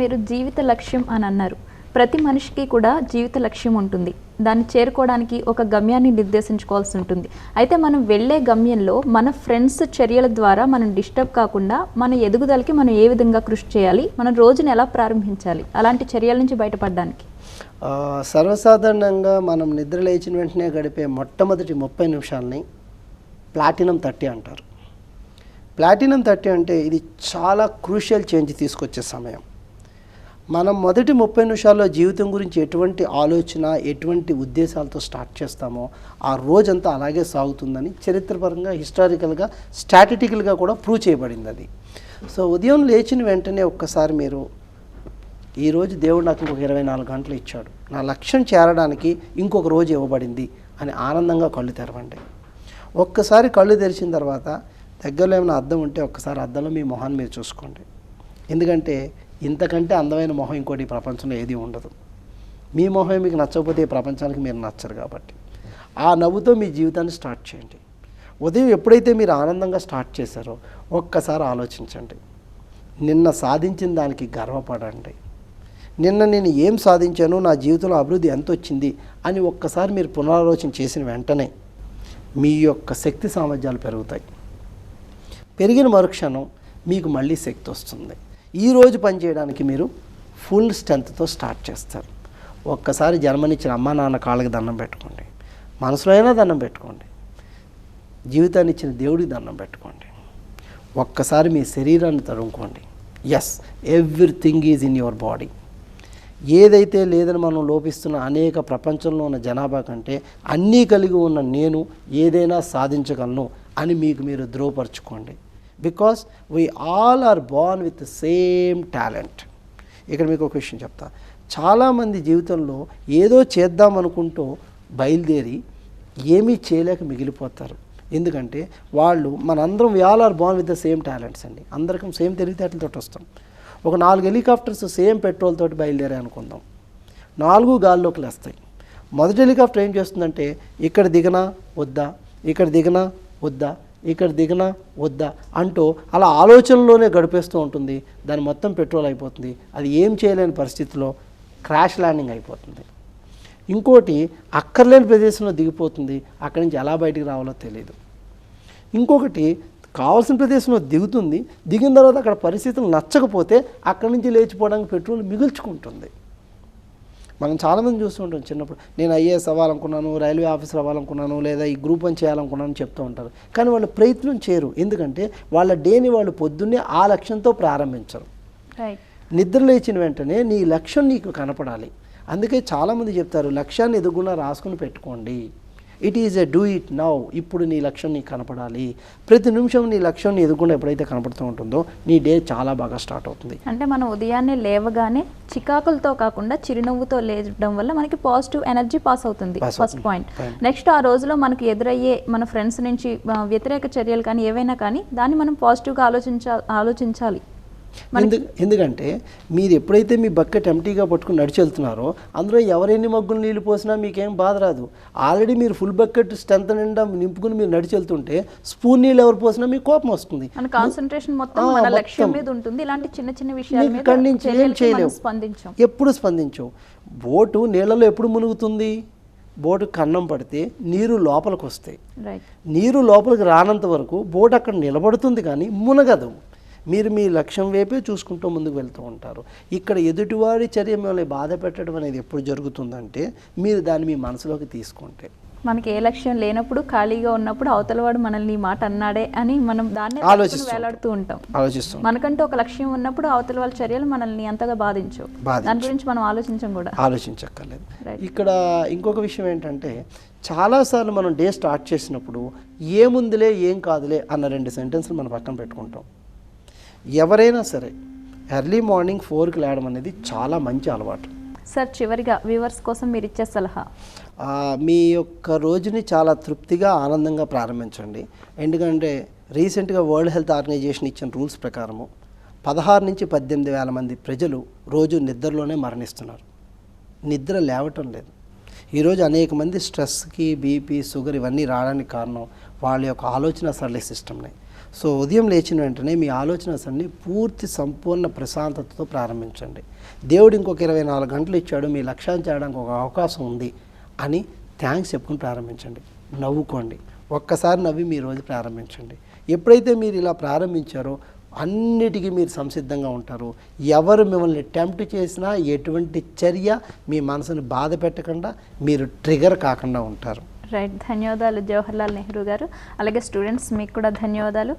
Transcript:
మీరు జీవిత లక్ష్యం అని అన్నారు. ప్రతి మనిషికి కూడా జీవిత లక్ష్యం ఉంటుంది. దాన్ని చేరుకోవడానికి ఒక గమ్యాన్ని నిర్దేశించుకోవాల్సి ఉంటుంది. అయితే మనం వెళ్ళే గమ్యంలో మన ఫ్రెండ్స్ చర్యల ద్వారా మనం డిస్టర్బ్ కాకుండా మన ఎదుగుదలకి మనం ఏ విధంగా కృషి చేయాలి? మనం రోజును ఎలా ప్రారంభించాలి? అలాంటి చర్యల నుంచి బయటపడడానికి. సర్వసాధారణంగా మనం నిద్ర లేచిన వెంటనే గడిపే మొట్టమొదటి ముప్పై నిమిషాలని ప్లాటినం థర్టీ అంటారు. ప్లాటినం థర్టీ అంటే ఇది చాలా క్రూషియల్ చేంజ్ తీసుకొచ్చే సమయం. మనం మొదటి ముప్పై నిమిషాల్లో జీవితం గురించి ఎటువంటి ఆలోచన ఎటువంటి ఉద్దేశాలతో స్టార్ట్ చేస్తామో ఆ రోజంతా అలాగే సాగుతుందని చరిత్రపరంగా హిస్టారికల్గా స్టాటిటికల్గా కూడా ప్రూవ్ చేయబడింది అది. సో ఉదయం లేచిన వెంటనే ఒక్కసారి మీరు ఈరోజు దేవుడు నాకు ఇంకొక ఇరవై నాలుగు గంటలు ఇచ్చాడు. నా లక్ష్యం చేరడానికి ఇంకొక రోజు ఇవ్వబడింది అని ఆనందంగా కళ్ళు తెరవండి. ఒక్కసారి కళ్ళు తెరిచిన తర్వాత దగ్గరలో ఏమైనా అద్దం ఉంటే ఒక్కసారి అద్దంలో మీ మొహాన్ని మీరు చూసుకోండి. ఎందుకంటే ఇంతకంటే అందమైన మొహం ఇంకోటి ప్రపంచంలో ఏది ఉండదు. మీ మొహం మీకు నచ్చకపోతే ఈ ప్రపంచానికి మీరు నచ్చరు కాబట్టి. ఆ నవ్వుతో మీ జీవితాన్ని స్టార్ట్ చేయండి. ఉదయం ఎప్పుడైతే మీరు ఆనందంగా స్టార్ట్ చేశారో ఒక్కసారి ఆలోచించండి. నిన్న సాధించిన దానికి గర్వపడండి. నిన్న నేను ఏం సాధించాను నా జీవితంలో అభివృద్ధి ఎంత వచ్చింది అని ఒక్కసారి మీరు పునరాలోచన చేసిన వెంటనే మీ యొక్క శక్తి సామర్థ్యాలు పెరుగుతాయి. పెరిగిన మరుక్షణం మీకు మళ్ళీ శక్తి వస్తుంది. ఈరోజు పనిచేయడానికి మీరు ఫుల్ స్ట్రెంత్తో స్టార్ట్ చేస్తారు. ఒక్కసారి జన్మనిచ్చిన అమ్మ నాన్న కాళ్ళకి దండం పెట్టుకోండి. మనసులో అయినా దండం పెట్టుకోండి. జీవితాన్ని ఇచ్చిన దేవుడికి దండం పెట్టుకోండి. ఒక్కసారి మీ శరీరాన్ని తడుముకోండి. Yes everything is in your body ఏదైతే లేదని మనం లోపిస్తున్న అనేక ప్రపంచంలో ఉన్న జనాభా కంటే అన్నీ కలిగి ఉన్న నేను ఏదైనా సాధించగలను అని మీకు మీరు ధృవపరచుకోండి. Because we all are born with same talent ఇక్కడ మీకు ఒక విషయం చెప్తా. చాలామంది జీవితంలో ఏదో చేద్దాం అనుకుంటూ బయలుదేరి ఏమీ చేయలేక మిగిలిపోతారు. ఎందుకంటే వాళ్ళు మనందరం we all are born with the same talents అండి. అందరికీ సేమ్ తెలివితేటలతో వస్తాం. ఒక నాలుగు హెలికాప్టర్స్ సేమ్ పెట్రోల్ తోటి బయలుదేరాయి అనుకుందాం. నాలుగు గాల్లోకి లేస్తాయి. మొదటి హెలికాప్టర్ ఏం చేస్తుందంటే ఇక్కడ దిగనా వద్దా? ఇక్కడ దిగనా వద్దా? ఇక్కడ దిగనా వద్దా అంటూ అలా ఆలోచనలోనే గడిపేస్తూ ఉంటుంది. దాని మొత్తం పెట్రోల్ అయిపోతుంది. అది ఏం చేయలేని పరిస్థితిలో క్రాష్ ల్యాండింగ్ అయిపోతుంది. ఇంకోటి అక్కర్లేని ప్రదేశంలో దిగిపోతుంది. అక్కడి నుంచి ఎలా బయటికి రావాలో తెలియదు ఇంకొకటి కావాల్సిన ప్రదేశంలో దిగుతుంది. దిగిన తర్వాత అక్కడ పరిస్థితులు నచ్చకపోతే అక్కడి నుంచి లేచిపోవడానికి పెట్రోల్ మిగుల్చుకుంటుంది. మనం చాలామంది చూస్తుంటాం చిన్నప్పుడు. నేను ఐఏఎస్ అవ్వాలనుకున్నాను రైల్వే ఆఫీసర్ అవ్వాలనుకున్నాను లేదా ఈ గ్రూప్ వన్ చేయాలనుకున్నాను అని చెప్తూ ఉంటారు. కానీ వాళ్ళు ప్రయత్నం చేయరు. ఎందుకంటే వాళ్ళ డేని వాళ్ళు పొద్దున్నే ఆ లక్ష్యంతో ప్రారంభించరు. నిద్ర లేచిన వెంటనే నీ లక్ష్యం నీకు కనపడాలి. అందుకే చాలామంది చెప్తారు లక్ష్యాన్ని ఎదుగుకుండా రాసుకుని పెట్టుకోండి. It is a do it now ఇప్పుడు నీ లక్ష్యం నీకు కనపడాలి. ప్రతి నిమిషం నీ లక్ష్యం నీ ఎదుగుకుండా ఎప్పుడైతే కనపడుతూ ఉంటుందో నీ డే చాలా బాగా స్టార్ట్ అవుతుంది. అంటే మనం ఉదయాన్నే లేవగానే చికాకులతో కాకుండా చిరునవ్వుతో లేచడం వల్ల మనకి పాజిటివ్ ఎనర్జీ పాస్ అవుతుంది. ఫస్ట్. పాయింట్. నెక్స్ట్ ఆ రోజులో మనకు ఎదురయ్యే మన ఫ్రెండ్స్ నుంచి వ్యతిరేక చర్యలు కానీ ఏవైనా కానీ దాన్ని మనం పాజిటివ్గా ఆలోచించా ఆలోచించాలి. ఎందు ఎందుకంటే మీరు ఎప్పుడైతే మీ బకెట్ ఎంటీగా పట్టుకుని నడిచి వెళ్తున్నారో అందులో ఎవరెన్ని మగ్గులు నీళ్ళు పోసినా మీకేం బాధ రాదు. ఆల్రెడీ మీరు ఫుల్ బకెట్ స్ట్రెంత్ నిండా నింపుకుని మీరు నడిచి వెళ్తుంటే స్పూన్ నీళ్ళు ఎవరు పోసినా మీకు కోపం వస్తుంది. కాన్సన్ట్రేషన్ మొత్తం మన. లక్ష్యం మీద ఉంటుంది. ఇలాంటి చిన్న చిన్న విషయాల మీద ఏం స్పందించాం. ఎప్పుడు స్పందించవు. బోటు నీళ్ళలో ఎప్పుడు మునుగుతుంది? బోటు కన్నం పడితే నీరు లోపలికి వస్తాయి నీరు లోపలికి రానంత వరకు బోట్ అక్కడ నిలబడుతుంది కానీ మునగదు. మీరు మీ లక్ష్యం వైపే చూసుకుంటూ ముందుకు వెళ్తూ ఉంటారు. ఇక్కడ ఎదుటివాడి చర్య మిమ్మల్ని బాధ పెట్టడం అనేది ఎప్పుడు జరుగుతుందంటే మీరు దాన్ని మీ మనసులోకి తీసుకుంటే. మనకి ఏ లక్ష్యం లేనప్పుడు ఖాళీగా ఉన్నప్పుడు అవతలవాడు మనల్ని మాట అన్నాడే అని మనం దాన్ని వేలాడుతూ ఉంటాం. ఆలోచిస్తాం మనకంటూ ఒక లక్ష్యం ఉన్నప్పుడు అవతల వాళ్ళ చర్యలు మనల్ని అంతగా బాధించవు. బాధించవు. దాని గురించి మనం ఆలోచించం కూడా. ఆలోచించక్కర్లేదు. ఇక్కడ ఇంకొక విషయం ఏంటంటే చాలాసార్లు మనం డే స్టార్ట్ చేసినప్పుడు ఏముందిలే ఏం కాదులే అన్న రెండు సెంటెన్స్లు మనం పక్కన పెట్టుకుంటాం. ఎవరైనా సరే ఎర్లీ మార్నింగ్ ఫోర్కి లేవడం అనేది చాలా మంచి అలవాటు. సార్ చివరిగా వ్యూవర్స్ కోసం మీరు ఇచ్చే సలహా? మీ యొక్క రోజుని చాలా తృప్తిగా ఆనందంగా ప్రారంభించండి. ఎందుకంటే రీసెంట్గా వరల్డ్ హెల్త్ ఆర్గనైజేషన్ ఇచ్చిన రూల్స్ ప్రకారము పదహారు నుంచి పద్దెనిమిది వేల మంది ప్రజలు రోజు నిద్రలోనే మరణిస్తున్నారు. నిద్ర లేవటం లేదు. ఈరోజు అనేక మంది స్ట్రెస్కి బీపీ షుగర్ ఇవన్నీ రావడానికి కారణం వాళ్ళ యొక్క ఆలోచన సరళి సిస్టమ్ని. సో ఉదయం లేచిన వెంటనే మీ ఆలోచనస్ అన్ని పూర్తి సంపూర్ణ ప్రశాంతతతో ప్రారంభించండి. దేవుడు ఇంకొక ఇరవై నాలుగు గంటలు ఇచ్చాడు మీ లక్ష్యాన్ని చేయడానికి ఒక అవకాశం ఉంది అని థ్యాంక్స్ చెప్పుకుని ప్రారంభించండి. నవ్వుకోండి. ఒక్కసారి నవ్వి మీ రోజు ప్రారంభించండి. ఎప్పుడైతే మీరు ఇలా ప్రారంభించారో అన్నిటికీ మీరు సంసిద్ధంగా ఉంటారు. ఎవరు మిమ్మల్ని టెంప్ట్ చేసినా ఎటువంటి చర్య మీ మనసుని బాధ పెట్టకుండా మీరు ట్రిగర్ కాకుండా ఉంటారు. రైట్ ధన్యవాదాలు జవహర్లాల్ నెహ్రూ గారు. అలాగే స్టూడెంట్స్ మీకు కూడా ధన్యవాదాలు.